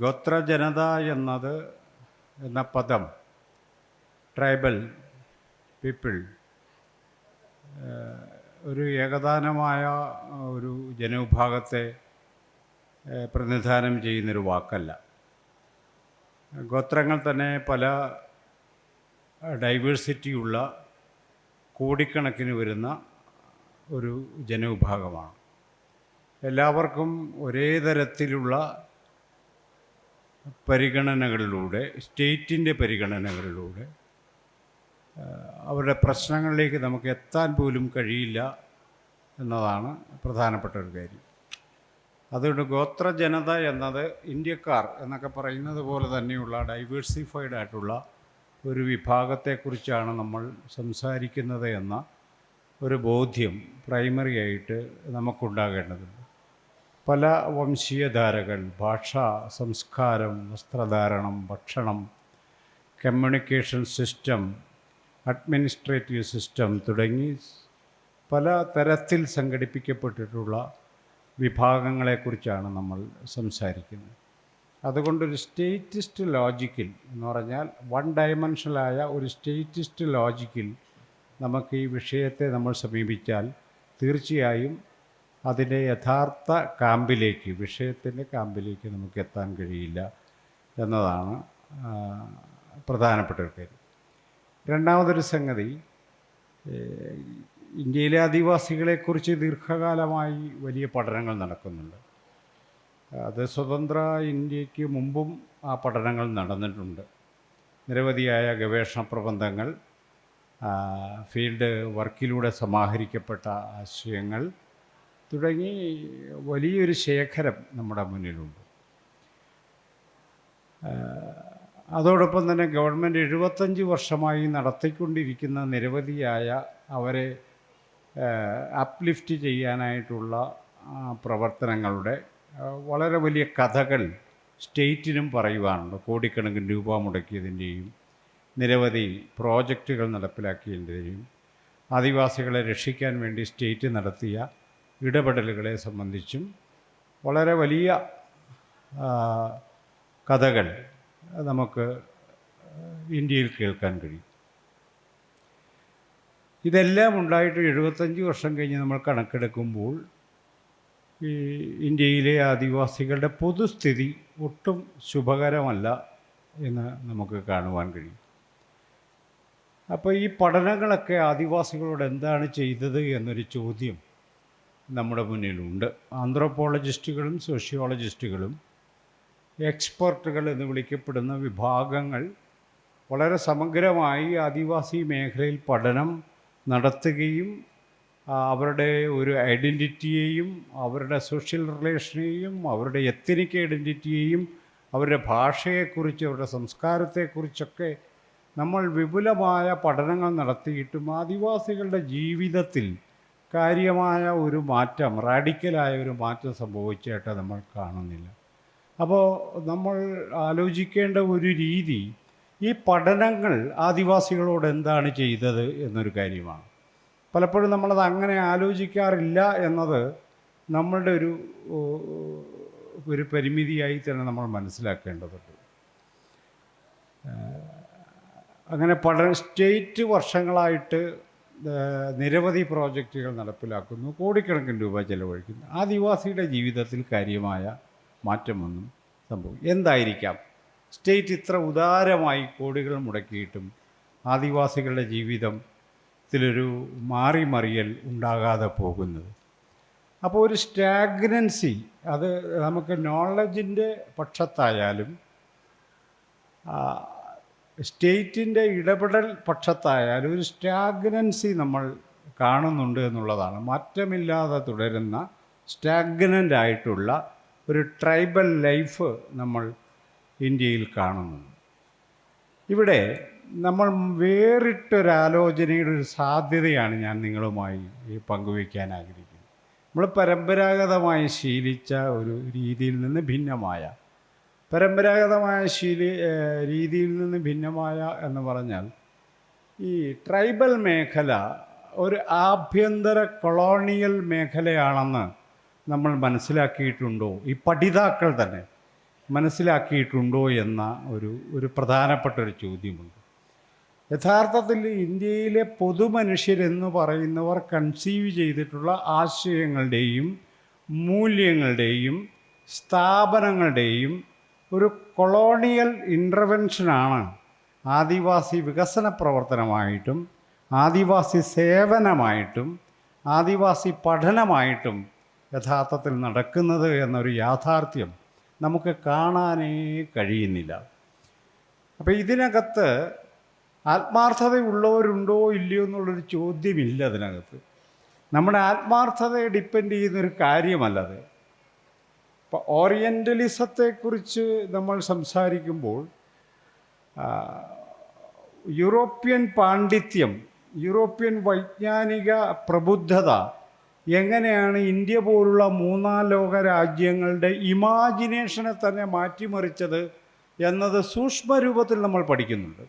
ഗോത്ര ജനത എന്നത് എന്ന പദം ട്രൈബൽ പീപ്പിൾ ഒരു ഏകദാനമായ ഒരു ജനവിഭാഗത്തെ പ്രതിനിധാനം ചെയ്യുന്നൊരു വാക്കല്ല. ഗോത്രങ്ങൾ തന്നെ പല ഡൈവേഴ്സിറ്റിയുള്ള കോടിക്കണക്കിന് വരുന്ന ഒരു ജനവിഭാഗമാണ്. എല്ലാവർക്കും ഒരേ തരത്തിലുള്ള പരിഗണനകളിലൂടെ സ്റ്റേറ്റിന്റെ പരിഗണനകളിലൂടെ അവരുടെ പ്രശ്നങ്ങളിലേക്ക് നമുക്ക് എത്താൻ പോലും കഴിയില്ല എന്നതാണ് പ്രധാനപ്പെട്ട ഒരു കാര്യം. അതുകൊണ്ട് ഗോത്ര ജനത എന്നത് ഇന്ത്യക്കാർ എന്നൊക്കെ പറയുന്നത് പോലെ തന്നെയുള്ള ഡൈവേഴ്സിഫൈഡ് ആയിട്ടുള്ള ഒരു വിഭാഗത്തെക്കുറിച്ചാണ് നമ്മൾ സംസാരിക്കുന്നത് എന്ന ഒരു ബോധ്യം പ്രൈമറി ആയിട്ട് നമുക്കുണ്ടാകേണ്ടതുണ്ട്. പല വംശീയധാരകൾ ഭാഷ സംസ്കാരം വസ്ത്രധാരണം ഭക്ഷണം കമ്മ്യൂണിക്കേഷൻ സിസ്റ്റം അഡ്മിനിസ്ട്രേറ്റീവ് സിസ്റ്റം തുടങ്ങി പല തരത്തിൽ സംഘടിപ്പിക്കപ്പെട്ടിട്ടുള്ള വിഭാഗങ്ങളെക്കുറിച്ചാണ് നമ്മൾ സംസാരിക്കുന്നത്. അതുകൊണ്ടൊരു സ്റ്റേറ്റിസ്റ്റ് ലോജിക്കിൽ എന്ന് പറഞ്ഞാൽ വൺ ഡയമെൻഷനായ ഒരു സ്റ്റേറ്റിസ്റ്റ് ലോജിക്കിൽ നമുക്ക് ഈ വിഷയത്തെ നമ്മൾ സമീപിച്ചാൽ തീർച്ചയായും അതിന്റെ യഥാർത്ഥ കാമ്പിലേക്ക് വിഷയത്തിന്റെ കാമ്പിലേക്ക് നമുക്ക് എത്താൻ കഴിയില്ല എന്നതാണ് പ്രധാനപ്പെട്ട ഒരു കാര്യം. രണ്ടാമതൊരു സംഗതി ഇന്ത്യയിലെ ആദിവാസികളെക്കുറിച്ച് ദീർഘകാലമായി വലിയ പഠനങ്ങൾ നടക്കുന്നുണ്ട്. അത് സ്വതന്ത്ര ഇന്ത്യയ്ക്ക് മുമ്പും ആ പഠനങ്ങൾ നടന്നിട്ടുണ്ട്. നിരവധിയായ ഗവേഷണ പ്രബന്ധങ്ങൾ ഫീൽഡ് വർക്കിലൂടെ സമാഹരിക്കപ്പെട്ട ആശയങ്ങൾ തുടങ്ങി വലിയൊരു ശേഖരം നമ്മുടെ മുന്നിലുണ്ട്. അതോടൊപ്പം തന്നെ ഗവൺമെന്റ് എഴുപത്തഞ്ച് വർഷമായി നടത്തിക്കൊണ്ടിരിക്കുന്ന നിരവധിയായ അവരെ അപ്ലിഫ്റ്റ് ചെയ്യാനായിട്ടുള്ള പ്രവർത്തനങ്ങളുടെ വളരെ വലിയ കഥകൾ സ്റ്റേറ്റിനും പറയുവാനുണ്ട്. കോടിക്കണക്കിന് രൂപ മുടക്കിയതിന്റെയും നിരവധി പ്രോജക്റ്റുകൾ നടപ്പിലാക്കിയതിന്റെയും ആദിവാസികളെ രക്ഷിക്കാൻ വേണ്ടി സ്റ്റേറ്റ് നടത്തിയ ഇടപെടലുകളെ സംബന്ധിച്ചും വളരെ വലിയ കഥകൾ നമുക്ക് ഇന്ത്യയിൽ കേൾക്കാൻ കഴിയും. ഇതെല്ലാം ഉണ്ടായിട്ട് എഴുപത്തഞ്ച് വർഷം കഴിഞ്ഞ് നമ്മൾ കണക്കെടുക്കുമ്പോൾ ഈ ഇന്ത്യയിലെ ആദിവാസികളുടെ പൊതുസ്ഥിതി ഒട്ടും ശുഭകരമല്ല എന്ന് നമുക്ക് കാണുവാൻ കഴിയും. അപ്പോൾ ഈ പഠനങ്ങളൊക്കെ ആദിവാസികളോട് എന്താണ് ചെയ്തത് എന്നൊരു ചോദ്യം നമ്മുടെ മുന്നിലുണ്ട്. ആന്ത്രോപോളജിസ്റ്റുകളും സോഷ്യോളജിസ്റ്റുകളും എക്സ്പെർട്ടുകൾ എന്ന് വിളിക്കപ്പെടുന്ന വിഭാഗങ്ങൾ വളരെ സമഗ്രമായി ആദിവാസി മേഖലയിൽ പഠനം നടത്തുകയും അവരുടെ ഒരു ഐഡന്റിറ്റിയെയും അവരുടെ സോഷ്യൽ റിലേഷനെയും അവരുടെ എത്തനിക് ഐഡന്റിറ്റിയെയും അവരുടെ ഭാഷയെക്കുറിച്ച് അവരുടെ സംസ്കാരത്തെക്കുറിച്ചൊക്കെ നമ്മൾ വിപുലമായ പഠനങ്ങൾ നടത്തിയിട്ടും ആദിവാസികളുടെ ജീവിതത്തിൽ കാര്യമായ ഒരു മാറ്റം റാഡിക്കലായ ഒരു മാറ്റം സംഭവിച്ചായിട്ട് നമ്മൾ കാണുന്നില്ല. അപ്പോൾ നമ്മൾ ആലോചിക്കേണ്ട ഒരു രീതി ഈ പഠനങ്ങൾ ആദിവാസികളോട് എന്താണ് ചെയ്തത് എന്നൊരു കാര്യമാണ്. പലപ്പോഴും നമ്മളത് അങ്ങനെ ആലോചിക്കാറില്ല എന്നത് നമ്മളുടെ ഒരു ഒരു പരിമിതിയായി തന്നെ നമ്മൾ മനസ്സിലാക്കേണ്ടതുണ്ട്. അങ്ങനെ പഠന സ്റ്റേറ്റ് വർഷങ്ങളായിട്ട് നിരവധി പ്രോജക്റ്റുകൾ നടപ്പിലാക്കുന്നു കോടിക്കണക്കിന് രൂപ ചെലവഴിക്കുന്നു. ആദിവാസിയുടെ ജീവിതത്തിൽ കാര്യമായ മാറ്റമൊന്നും സംഭവിക്കും എന്തായിരിക്കാം? സ്റ്റേറ്റ് ഇത്ര ഉദാരമായി കോടികൾ മുടക്കിയിട്ടും ആദിവാസികളുടെ ജീവിതത്തിലൊരു മാറിമറിയൽ ഉണ്ടാകാതെ പോകുന്നത്. അപ്പോൾ ഒരു സ്റ്റാഗ്നൻസി അത് നമുക്ക് നോളജിന്റെ പക്ഷത്തായാലും സ്റ്റേറ്റിന്റെ ഇടപെടൽ പക്ഷത്തായാലും ഒരു സ്റ്റാഗ്നൻസി നമ്മൾ കാണുന്നുണ്ട് എന്നുള്ളതാണ്. മാറ്റമില്ലാതെ തുടരുന്ന സ്റ്റാഗ്നന്റ് ആയിട്ടുള്ള ഒരു ട്രൈബൽ ലൈഫ് നമ്മൾ ഇന്ത്യയിൽ കാണുന്നുണ്ട്. ഇവിടെ നമ്മൾ വേറിട്ടൊരാലോചനയുടെ ഒരു സാധ്യതയാണ് ഞാൻ നിങ്ങളുമായി ഈ പങ്കുവയ്ക്കാൻ ആഗ്രഹിക്കുന്നത്. നമ്മൾ പരമ്പരാഗതമായി ശീലിച്ച ഒരു രീതിയിൽ നിന്ന് ഭിന്നമായ പരമ്പരാഗതമായ ശീലി രീതിയിൽ നിന്ന് ഭിന്നമായ എന്ന് പറഞ്ഞാൽ ഈ ട്രൈബൽ മേഖല ഒരു ആഭ്യന്തര കൊളോണിയൽ മേഖലയാണെന്ന് നമ്മൾ മനസ്സിലാക്കിയിട്ടുണ്ടോ? ഈ പഠിതാക്കൾ തന്നെ മനസ്സിലാക്കിയിട്ടുണ്ടോ എന്ന ഒരു ഒരു പ്രധാനപ്പെട്ട ഒരു ചോദ്യമുണ്ട്. യഥാർത്ഥത്തിൽ ഇന്ത്യയിലെ പൊതുമനുഷ്യരെന്ന് പറയുന്നവർ കൺസീവ് ചെയ്തിട്ടുള്ള ആശയങ്ങളുടെയും മൂല്യങ്ങളുടെയും സ്ഥാപനങ്ങളുടെയും ഒരു കൊളോണിയൽ ഇന്റർവെൻഷനാണ് ആദിവാസി വികസന പ്രവർത്തനമായിട്ടും ആദിവാസി സേവനമായിട്ടും ആദിവാസി പഠനമായിട്ടും യഥാർത്ഥത്തിൽ നടക്കുന്നത് എന്നൊരു യാഥാർത്ഥ്യം നമുക്ക് കാണാനേ കഴിയുന്നില്ല. അപ്പോൾ ഇതിനകത്ത് ആത്മാർത്ഥതയുള്ളവരുണ്ടോ ഇല്ലയോ എന്നുള്ളൊരു ചോദ്യമില്ല അതിനകത്ത്. നമ്മുടെ ആത്മാർത്ഥതയെ ഡിപ്പെൻഡ് ചെയ്യുന്നൊരു കാര്യമല്ലത്. ഇപ്പോൾ ഓറിയന്റലിസത്തെക്കുറിച്ച് നമ്മൾ സംസാരിക്കുമ്പോൾ യൂറോപ്യൻ പാണ്ഡിത്യം യൂറോപ്യൻ വൈജ്ഞാനിക പ്രബുദ്ധത എങ്ങനെയാണ് ഇന്ത്യ പോലുള്ള മൂന്നാം ലോക രാജ്യങ്ങളുടെ ഇമാജിനേഷനെ തന്നെ മാറ്റിമറിച്ചത് എന്നത് സൂക്ഷ്മരൂപത്തിൽ നമ്മൾ പഠിക്കുന്നുണ്ട്.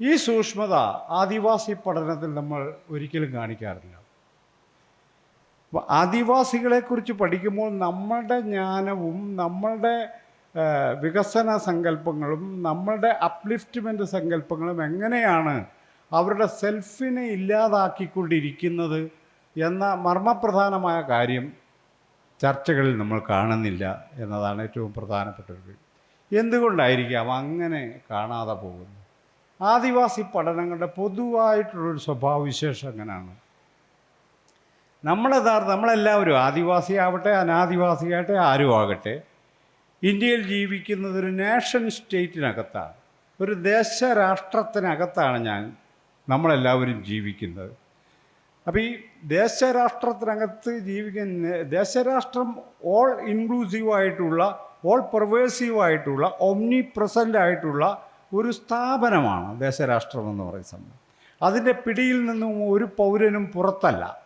ഈ സൂക്ഷ്മത ആദിവാസി പഠനത്തിൽ നമ്മൾ ഒരിക്കലും കാണിക്കാറില്ല. അപ്പോൾ ആദിവാസികളെക്കുറിച്ച് പഠിക്കുമ്പോൾ നമ്മളുടെ ജ്ഞാനവും നമ്മളുടെ വികസന സങ്കല്പങ്ങളും നമ്മളുടെ അപ്ലിഫ്റ്റ്മെന്റ് സങ്കല്പങ്ങളും എങ്ങനെയാണ് അവരുടെ സെൽഫിനെ ഇല്ലാതാക്കിക്കൊണ്ടിരിക്കുന്നത് എന്ന മർമ്മപ്രധാനമായ കാര്യം ചർച്ചകളിൽ നമ്മൾ കാണുന്നില്ല എന്നതാണ് ഏറ്റവും പ്രധാനപ്പെട്ട ഒരു എന്തുകൊണ്ടായിരിക്കാം അങ്ങനെ കാണാതെ പോകുന്നത്? ആദിവാസി പഠനങ്ങളുടെ പൊതുവായിട്ടുള്ളൊരു സ്വഭാവവിശേഷം അങ്ങനെയാണ് നമ്മളെന്താ നമ്മളെല്ലാവരും ആദിവാസി ആദിവാസിയാവട്ടെ അനാദിവാസിയാവട്ടെ ആരും ആകട്ടെ ഇന്ത്യയിൽ ജീവിക്കുന്നത് ഒരു നേഷൻ സ്റ്റേറ്റിനകത്താണ്. ഒരു ദേശരാഷ്ട്രത്തിനകത്താണ് ഞാൻ നമ്മളെല്ലാവരും ജീവിക്കുന്നത്. അപ്പോൾ ഈ ദേശരാഷ്ട്രത്തിനകത്ത് ജീവിക്കുന്ന ദേശരാഷ്ട്രം ഓൾ ഇൻക്ലൂസീവായിട്ടുള്ള ഓൾ പെർവേസീവ് ആയിട്ടുള്ള ഒമ്നി പ്രസന്റ് ആയിട്ടുള്ള ഒരു സ്ഥാപനമാണ് ദേശരാഷ്ട്രം എന്ന് പറയുന്ന സംഭവം അതിന്റെ പിടിയിൽ നിന്നും ഒരു പൗരനും പുറത്തല്ല.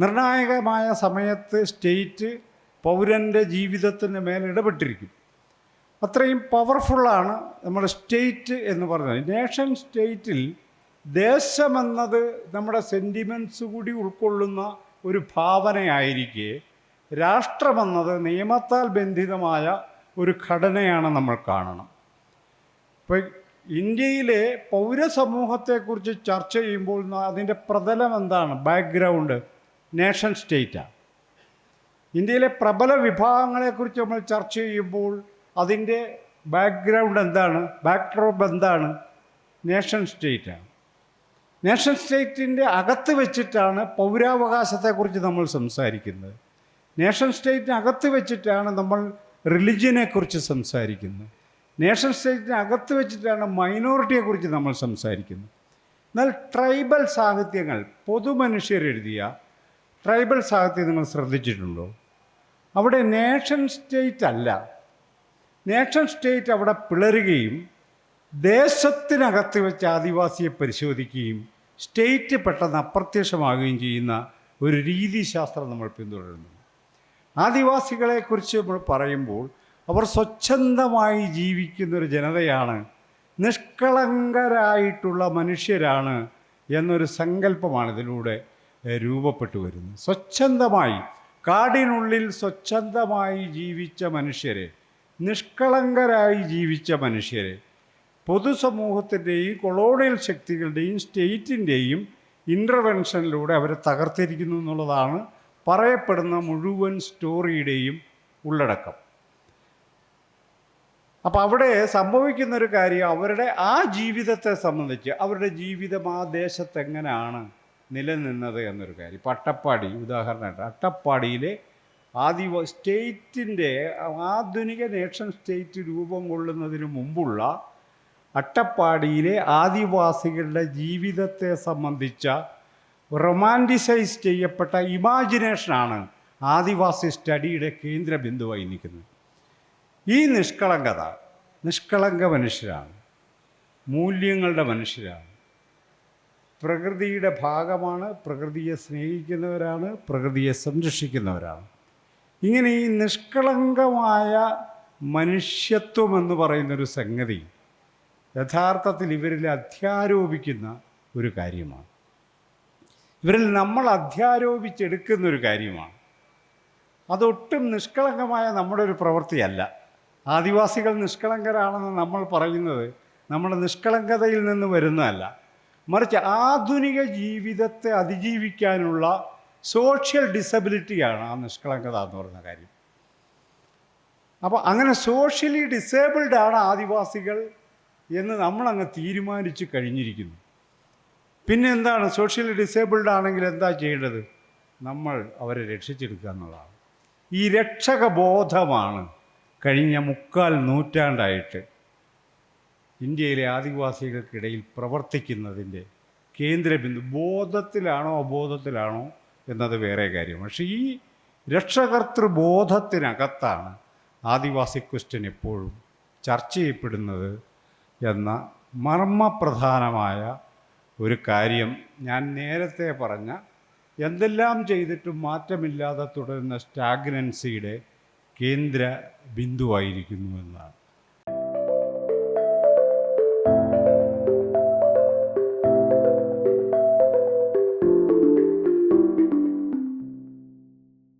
നിർണായകമായ സമയത്ത് സ്റ്റേറ്റ് പൗരന്റെ ജീവിതത്തിന് മേൽ ഇടപെട്ടിരിക്കും. അത്രയും പവർഫുള്ളാണ് നമ്മുടെ സ്റ്റേറ്റ് എന്ന് പറഞ്ഞത്. നേഷൻ സ്റ്റേറ്റിൽ ദേശമെന്നത് നമ്മുടെ സെന്റിമെന്റ്സ് കൂടി ഉൾക്കൊള്ളുന്ന ഒരു ഭാവനയായിരിക്കെ രാഷ്ട്രമെന്നത് നിയമത്താൽ ബന്ധിതമായ ഒരു ഘടനയാണ് നമ്മൾ കാണണം. ഇപ്പോൾ ഇന്ത്യയിലെ പൗരസമൂഹത്തെക്കുറിച്ച് ചർച്ച ചെയ്യുമ്പോൾ അതിന്റെ പ്രതലം എന്താണ് ബാക്ക്ഗ്രൗണ്ട് നേഷൻ സ്റ്റേറ്റാണ് ഇന്ത്യയിലെ പ്രബല വിഭാഗങ്ങളെക്കുറിച്ച് നമ്മൾ ചർച്ച ചെയ്യുമ്പോൾ അതിന്റെ ബാക്ക്ഗ്രൗണ്ട് എന്താണ് ബാക്ക്ഡ്രോപ്പ് എന്താണ്? നേഷൻ സ്റ്റേറ്റാണ് നേഷൻ സ്റ്റേറ്റിന്റെ അകത്ത് വെച്ചിട്ടാണ് പൗരാവകാശത്തെക്കുറിച്ച് നമ്മൾ സംസാരിക്കുന്നത്. നേഷൻ സ്റ്റേറ്റിനകത്ത് വെച്ചിട്ടാണ് നമ്മൾ റിലിജിയനെക്കുറിച്ച് സംസാരിക്കുന്നത്. നേഷൻ സ്റ്റേറ്റിനകത്ത് വെച്ചിട്ടാണ് മൈനോറിറ്റിയെക്കുറിച്ച് നമ്മൾ സംസാരിക്കുന്നത്. എന്നാൽ ട്രൈബൽ സാഹിത്യങ്ങൾ പൊതുമനുഷ്യരെഴുതിയ ട്രൈബൽ സാഹിത്യം നിങ്ങൾ ശ്രദ്ധിച്ചിട്ടുണ്ടോ? അവിടെ നേഷൻ സ്റ്റേറ്റ് അല്ല. നേഷൻ സ്റ്റേറ്റ് അവിടെ പിളരുകയും ദേശത്തിനകത്ത് വെച്ച് ആദിവാസിയെ പരിശോധിക്കുകയും സ്റ്റേറ്റ് പെട്ടെന്ന് അപ്രത്യക്ഷമാകുകയും ചെയ്യുന്ന ഒരു രീതിശാസ്ത്രം നമ്മൾ പിന്തുടരുന്നു. ആദിവാസികളെക്കുറിച്ച് നമ്മൾ പറയുമ്പോൾ അവർ സ്വച്ഛന്തമായി ജീവിക്കുന്ന ഒരു ജനതയാണ് നിഷ്കളങ്കരായിട്ടുള്ള മനുഷ്യരാണ് എന്നൊരു സങ്കല്പമാണ് ഇതിലൂടെ രൂപപ്പെട്ടു വരുന്നു. സ്വച്ഛന്തമായി കാടിനുള്ളിൽ സ്വച്ഛന്തമായി ജീവിച്ച മനുഷ്യരെ നിഷ്കളങ്കരായി ജീവിച്ച മനുഷ്യരെ പൊതുസമൂഹത്തിന്റെയും കൊളോണിയൽ ശക്തികളുടെയും സ്റ്റേറ്റിന്റെയും ഇന്റർവെൻഷനിലൂടെ അവരെ തകർത്തിരിക്കുന്നു എന്നുള്ളതാണ് പറയപ്പെടുന്ന മുഴുവൻ സ്റ്റോറിയുടെയും ഉള്ളടക്കം. അപ്പോൾ അവിടെ സംഭവിക്കുന്നൊരു കാര്യം അവരുടെ ആ ജീവിതത്തെ സംബന്ധിച്ച് അവരുടെ ജീവിതം ആ ദേശത്ത് എങ്ങനെയാണ് നിലനിന്നത് എന്നൊരു കാര്യം. ഇപ്പോൾ അട്ടപ്പാടി ഉദാഹരണമായിട്ട് അട്ടപ്പാടിയിലെ ആദിവ സ്റ്റേറ്റിന്റെ ആധുനിക നേഷൻ സ്റ്റേറ്റ് രൂപം കൊള്ളുന്നതിന് മുമ്പുള്ള അട്ടപ്പാടിയിലെ ആദിവാസികളുടെ ജീവിതത്തെ സംബന്ധിച്ച റൊമാന്റിസൈസ് ചെയ്യപ്പെട്ട ഇമാജിനേഷനാണ് ആദിവാസി സ്റ്റഡിയുടെ കേന്ദ്ര ബിന്ദുവായി നിൽക്കുന്നത്. ഈ നിഷ്കളങ്കത നിഷ്കളങ്ക മനുഷ്യരാണ്. മൂല്യങ്ങളുടെ മനുഷ്യരാണ്. പ്രകൃതിയുടെ ഭാഗമാണ് പ്രകൃതിയെ സ്നേഹിക്കുന്നവരാണ് പ്രകൃതിയെ സംരക്ഷിക്കുന്നവരാണ്. ഇങ്ങനെ ഈ നിഷ്കളങ്കമായ മനുഷ്യത്വം എന്ന് പറയുന്നൊരു സംഗതി യഥാർത്ഥത്തിൽ ഇവരിൽ അധ്യാരോപിക്കുന്ന ഒരു കാര്യമാണ്. ഇവരിൽ നമ്മൾ അധ്യാരോപിച്ചെടുക്കുന്ന ഒരു കാര്യമാണ്. അതൊട്ടും നിഷ്കളങ്കമായ നമ്മുടെ ഒരു പ്രവൃത്തിയല്ല. ആദിവാസികൾ നിഷ്കളങ്കരാണെന്ന് നമ്മൾ പറയുന്നത് നമ്മുടെ നിഷ്കളങ്കതയിൽ നിന്ന് വരുന്നതല്ല. മറിച്ച് ആധുനിക ജീവിതത്തെ അതിജീവിക്കാനുള്ള സോഷ്യൽ ഡിസബിലിറ്റിയാണ് ആ നിഷ്കളങ്കത എന്ന് പറയുന്ന കാര്യം. അപ്പോൾ അങ്ങനെ സോഷ്യലി ഡിസേബിൾഡ് ആദിവാസികൾ എന്ന് നമ്മളങ്ങ് തീരുമാനിച്ചു കഴിഞ്ഞിരിക്കുന്നു. പിന്നെ എന്താണ്? സോഷ്യലി ഡിസേബിൾഡ് ആണെങ്കിൽ എന്താ ചെയ്യേണ്ടത്? നമ്മൾ അവരെ രക്ഷിച്ചെടുക്കുക എന്നുള്ളതാണ്. ഈ രക്ഷക ബോധമാണ് കഴിഞ്ഞ മുക്കാൽ നൂറ്റാണ്ടായിട്ട് ഇന്ത്യയിലെ ആദിവാസികൾക്കിടയിൽ പ്രവർത്തിക്കുന്നതിന്റെ കേന്ദ്രബിന്ദു ബോധത്തിലാണോ അബോധത്തിലാണോ എന്നത് വേറെ കാര്യം. പക്ഷേ ഈ രക്ഷകർത്തൃ ബോധത്തിനകത്താണ് ആദിവാസി ക്വസ്റ്റ്യൻ എപ്പോഴും ചർച്ച ചെയ്യപ്പെടുന്നത് എന്ന മർമ്മപ്രധാനമായ ഒരു കാര്യം ഞാൻ നേരത്തെ പറഞ്ഞ എന്തെല്ലാം ചെയ്തിട്ടും മാറ്റമില്ലാതെ തുടരുന്ന സ്റ്റാഗ്നൻസിയുടെ കേന്ദ്ര ബിന്ദുവായിരിക്കുന്നു എന്നാണ്.